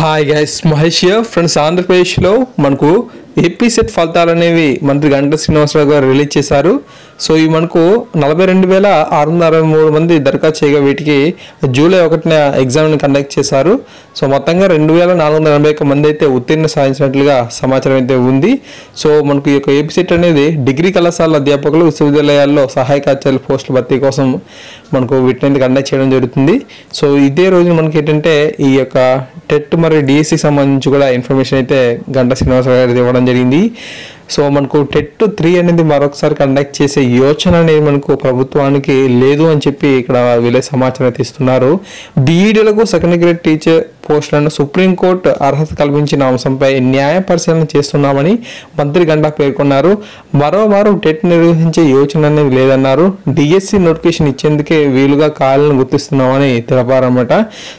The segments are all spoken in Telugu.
హాయ్ గైస్ మహేష్ ఫ్రెండ్స్ ఆంధ్రప్రదేశ్లో మనకు ఏపీ సెట్ ఫలితాలు అనేవి మంత్రి గంట శ్రీనివాసరావు గారు రిలీజ్ చేశారు. సో ఇవి మనకు నలభై రెండు వేల ఆరు వందల అరవై మూడు మంది దరఖాస్తు చేయగా వీటికి జూలై ఒకటిన ఎగ్జామ్ని కండక్ట్ చేశారు. సో మొత్తంగా రెండు వేల నాలుగు వందల ఎనభై ఒక్క మంది అయితే ఉత్తీర్ణ సాధించినట్లుగా సమాచారం అయితే ఉంది. సో మనకు ఈ యొక్క ఏపీ సెట్ అనేది డిగ్రీ కళాశాల అధ్యాపకులు విశ్వవిద్యాలయాల్లో సహాయకాచార్యుల పోస్టుల భర్తీ కోసం మనకు వీటిని కండక్ట్ చేయడం జరుగుతుంది. సో ఇదే రోజు మనకి ఏంటంటే ఈ యొక్క టెట్ మరియు డిఎస్సి సంబంధించి కూడా ఇన్ఫర్మేషన్ అయితే గంట శ్రీనివాసరావు గారు ఇవ్వడం జరిగింది. సో మనకు టెట్ త్రీ అనేది మరొకసారి కండక్ట్ చేసే యోచన అనేది మనకు ప్రభుత్వానికి లేదు అని చెప్పి ఇక్కడ వీళ్ళే సమాచారం అయితే ఇస్తున్నారు. బీఈడీలకు సెకండ్ గ్రేడ్ టీచర్ పోస్టులను సుప్రీంకోర్టు అర్హత కల్పించిన అంశంపై న్యాయ పరిశీలన చేస్తున్నామని మంత్రి గంటా పేర్కొన్నారు. మరోమారు టెట్ నిర్వహించే యోచన అనేది లేదన్నారు. డిఎస్సి నోటిఫికేషన్ ఇచ్చేందుకే వీలుగా కాలను గుర్తిస్తున్నామని తెలపారన్నమాట.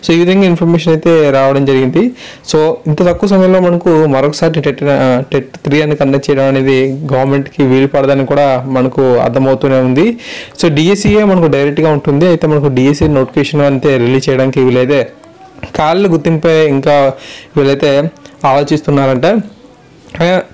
సో ఈ విధంగా ఇన్ఫర్మేషన్ అయితే రావడం జరిగింది. సో ఇంత తక్కువ సమయంలో మనకు మరొకసారి టెట్ టెట్ త్రీ అని కండక్ట్ చేయడం అనేది గవర్నమెంట్కి వీలు పడదని కూడా మనకు అర్థమవుతూనే ఉంది. సో డిఎస్సీఏ మనకు డైరెక్ట్గా ఉంటుంది. అయితే మనకు డిఎస్సీ నోటిఫికేషన్ అంతే రిలీజ్ చేయడానికి వీలైతే కాళ్ళు గుర్తింపే ఇంకా వీళ్ళైతే ఆలోచిస్తున్నారంట.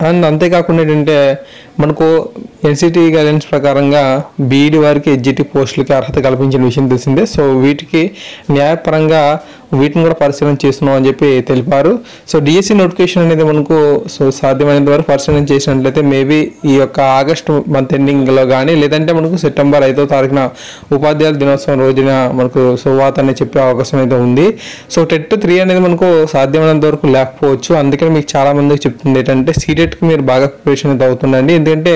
అండ్ అంతేకాకుండా ఏంటంటే మనకు ఎన్సిటి గైడెన్స్ ప్రకారంగా బీఈడి వారికి ఎడ్జిటి పోస్టులకి అర్హత కల్పించిన విషయం తెలిసిందే. సో వీటికి న్యాయపరంగా వీటిని కూడా పరిశీలన చేస్తున్నాం అని చెప్పి తెలిపారు. సో డిఎస్సి నోటిఫికేషన్ అనేది మనకు సో సాధ్యమైనంత వరకు పరిశీలన చేసినట్లయితే మేబీ ఈ యొక్క ఆగస్టు మంత్ ఎండింగ్లో కానీ లేదంటే మనకు సెప్టెంబర్ ఐదో తారీఖున ఉపాధ్యాయుల దినోత్సవం రోజున మనకు సువాత అనేది చెప్పే అవకాశం అయితే ఉంది. సో టెట్ త్రీ అనేది మనకు సాధ్యమైనంత వరకు లేకపోవచ్చు. అందుకని మీకు చాలా మందికి చెప్తుంది ఏంటంటే సీటెట్కి మీరు బాగా ప్రిపరేషన్ అయితే అవుతుండండి. ఎందుకంటే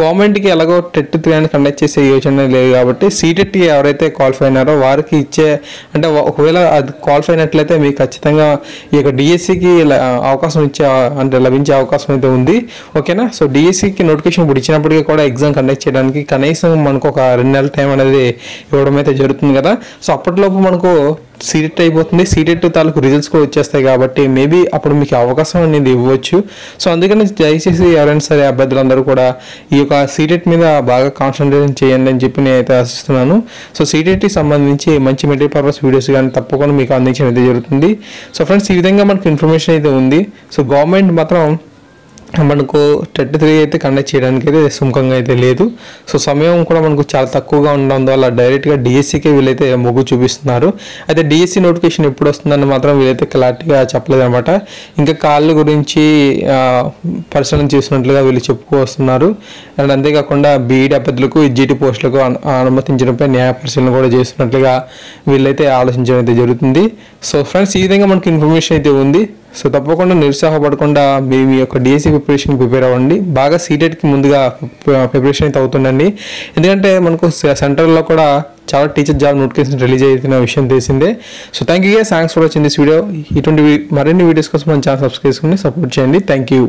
గవర్నమెంట్కి ఎలాగో టెట్ త్రీ అని కండక్ట్ చేసే యోచన లేదు కాబట్టి సీటెట్కి ఎవరైతే క్వాలిఫై అయినారో వారికి ఇచ్చే అంటే ఒకవేళ అది క్వాలిఫై అయినట్లయితే మీకు ఖచ్చితంగా ఈ యొక్క డిఎస్సికి అవకాశం ఇచ్చే అంటే లభించే అవకాశం అయితే ఉంది. ఓకేనా? సో డిఎస్సికి నోటిఫికేషన్ ఇప్పుడు ఇచ్చినప్పటికీ కూడా ఎగ్జామ్ కండక్ట్ చేయడానికి కనీసం మనకు ఒక రెండు నెలల టైం అనేది ఇవ్వడం అయితే జరుగుతుంది కదా. సో అప్పటిలోపు మనకు సీటెట్ అయిపోతుంది. సీటెట్ తాలూకు రిజల్ట్స్ కూడా వచ్చేస్తాయి కాబట్టి మేబీ అప్పుడు మీకు అవకాశం అనేది ఇవ్వచ్చు. సో అందుకని దయచేసి ఎవరైనా సరే అభ్యర్థులందరూ కూడా ఈ యొక్క సీటెట్ మీద బాగా కాన్సన్ట్రేషన్ చేయండి అని చెప్పి నేను అయితే ఆశిస్తున్నాను. సో సీటెట్కి సంబంధించి మంచి మెటీరియల్ పర్పస్ వీడియోస్ కానీ తప్పకుండా మీకు అందించడం అయితే జరుగుతుంది. సో ఫ్రెండ్స్ ఈ విధంగా మనకు ఇన్ఫర్మేషన్ అయితే ఉంది. సో గవర్నమెంట్ మాత్రం మనకు టెట్ త్రీ అయితే కండక్ట్ చేయడానికి అయితే సుముఖంగా అయితే లేదు. సో సమయం కూడా మనకు చాలా తక్కువగా ఉండడం వల్ల డైరెక్ట్గా డిఎస్సికే వీళ్ళైతే మొగ్గు చూపిస్తున్నారు. అయితే డిఎస్సి నోటిఫికేషన్ ఎప్పుడు వస్తుందని మాత్రం వీళ్ళైతే క్లారిటీగా చెప్పలేదు అనమాట ఇంకా కాళ్ళ గురించి పరిశీలన చేస్తున్నట్లుగా వీళ్ళు చెప్పుకొస్తున్నారు. అండ్ అంతేకాకుండా బీఈడి అభ్యర్థులకు జీటీ పోస్టులకు అనుమతించడంపై న్యాయ పరిశీలన కూడా చేస్తున్నట్లుగా వీళ్ళైతే ఆలోచించడం అయితే జరుగుతుంది. సో ఫ్రెండ్స్ ఈ విధంగా మనకు ఇన్ఫర్మేషన్ అయితే ఉంది. సో తప్పకుండా నిరుత్సాహపడకుండా మీ మీ యొక్క డిఎస్సి ప్రిపరేషన్ ప్రిపేర్ అవ్వండి. బాగా సీటెట్కి ముందుగా ప్రిపరేషన్ అయితే అవుతుండండి ఎందుకంటే మనకు సెంటర్లో కూడా చాలా టీచర్ జాబ్ నోటిఫికేషన్ రిలీజ్ అయిన విషయం తెలిసిందే. So thank you thanks for watching this video ఇటువంటి మరిన్ని వీడియోస్ కోసం మన ఛానల్ సబ్స్క్రైబ్ చేసుకుని సపోర్ట్ చేయండి. Thank you